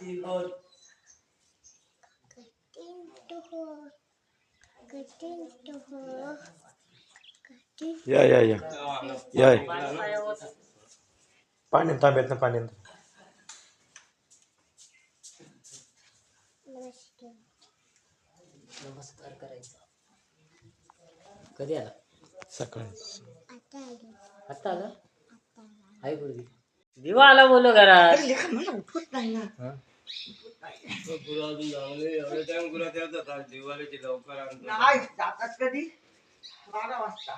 hole. Cutting. या या या या पाणी पाया होत पाणी तांब्यात ना पाणी आण. Namaste. नमस्कार करायचा कधी आला सकाळी आता आली. आता आला आता आला. आई गुरुजी दिवा आला बोलो घरात. लेखा मला उठवत नाही ना. हा? नाही जातात कधी? बारा वाजता.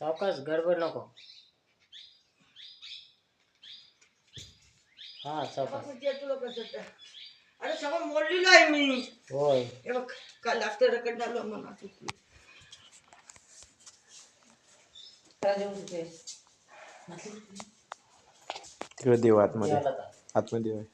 सावकाश गडबड नको. हा सावकाश. तुला कसं अरे सगळं मोडलेलं आहे मी. होय. हे बघ काल डॉक्टरकडे आलो म्हणा चुकली तिकडे देव आतमध्ये. आतमध्ये देव आहे.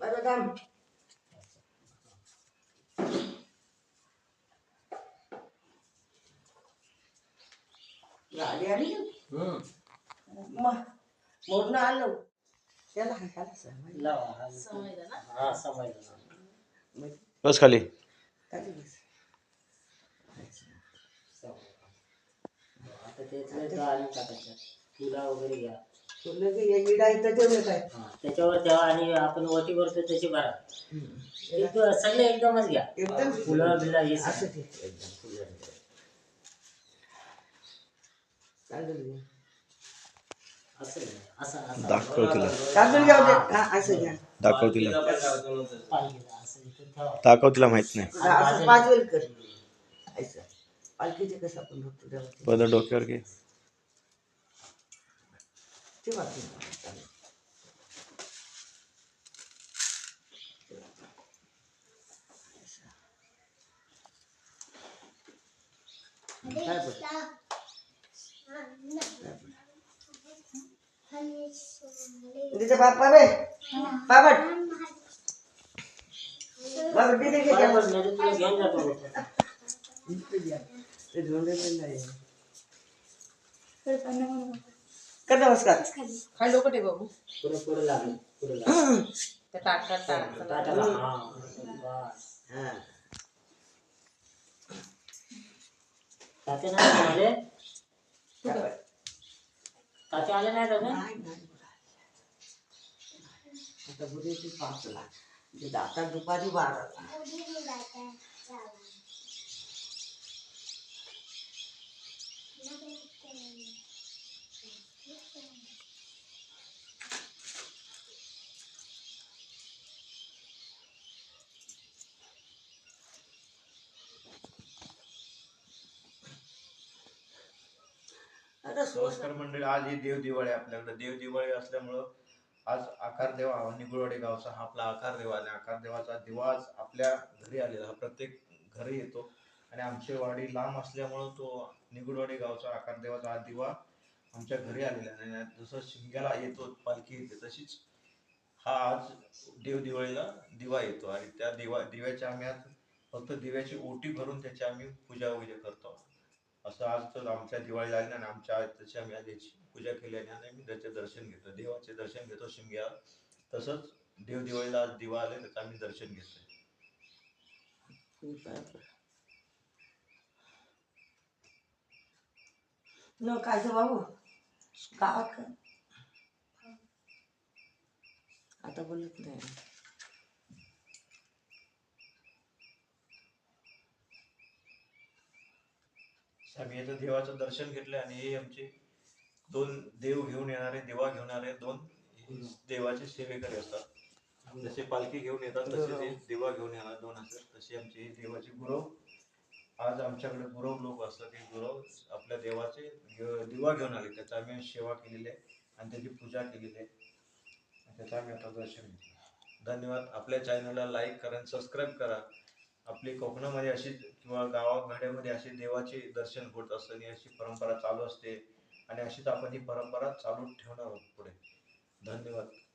बरं गाडी आली हम्म. मग आलो. त्याला सवय. हा बस. खाली. खाली बस. आता त्यातलं तो आणून टाकायचं तुला वगैरे घ्या. तुला इडा इथं त्याच्यावर ठेवा आणि आपण वटी भरतो त्याची भरा. सगळे एकदमच घ्या. एकदम. फुलं बिला हे असं एकदम घे. असं घ्या. असं असं दाखव तिला. हा दाखव तिला. दाखव तिला. माहीत नाही. डोक्यावर घे. काय बोल आणि सोने. तिथे बाप्पा रे बाबट बाबट तिथे घे बरोबर, नाही तर तुला घेऊन जातो लोकं. ते धुंडलेलं नाही कर नमस्कार खाली लोक ते बाबू पुढं पुढं लागलं पुढं लागलं त्या ताटात ताटात ताटाला हा बस हा ताते नाही का आले नाही. आता बुधीची पाचला म्हणजे आता दुपारी बाराला उडी नमस्कार मंडळी आज ही देव दिवाळी आहे आपल्याकडे. देव दिवाळी असल्यामुळं आज आकार देवा हा गावचा हा आपला आकार देवा आणि आकार देवाचा दिवा आज आपल्या घरी आलेला हा प्रत्येक घरी येतो. आणि आमची वाडी लांब असल्यामुळं तो निगुडवाडी गावचा आकार देवाचा हा दिवा आमच्या घरी आलेला आणि जसं शिमग्याला येतो पालखी येते तशीच हा आज देव दिवाळीला दिवा येतो. आणि त्या दिवा दिव्याच्या आम्ही आज फक्त दिव्याची ओटी भरून त्याची आम्ही पूजा वगैरे करतो. असं आज तर आमच्या दिवाळीला आहे ना आणि आमच्या आज आम्ही आज पूजा केल्याने आणि आम्ही त्याचे दर्शन घेतो देवाचे दर्शन घेतो शिमग्या. तसंच देव दिवाळीला आज दिवा आले त्याचं आम्ही दर्शन घेतोय न काय बाबू? का? आता बोलत नाही. आम्ही याचं देवाचं दर्शन घेतलं आणि हे आमचे दोन देव घेऊन येणारे देवा घेऊन दोन देवाचे सेवेकरी असतात. जसे पालखी घेऊन येतात तसे ते देवा घेऊन येणार दोन असतात. तसे आमचे देवाचे गुरव. आज आमच्याकडे गुरव लोक असतात. ते गुरव आपल्या देवाचे दिवा घेऊन आले. त्याचा आम्ही सेवा केलेली आहे आणि त्याची पूजा केलेली आहे. त्याचा आम्ही आता दर्शन घेतलं. धन्यवाद. आपल्या चॅनलला लाईक करा सबस्क्राईब करा. आपली कोकणामध्ये अशी किंवा गावागाड्यामध्ये अशी देवाचे दर्शन होत असताना अशी परंपरा चालू असते आणि अशीच आपण ही परंपरा चालू ठेवणार आहोत पुढे. धन्यवाद.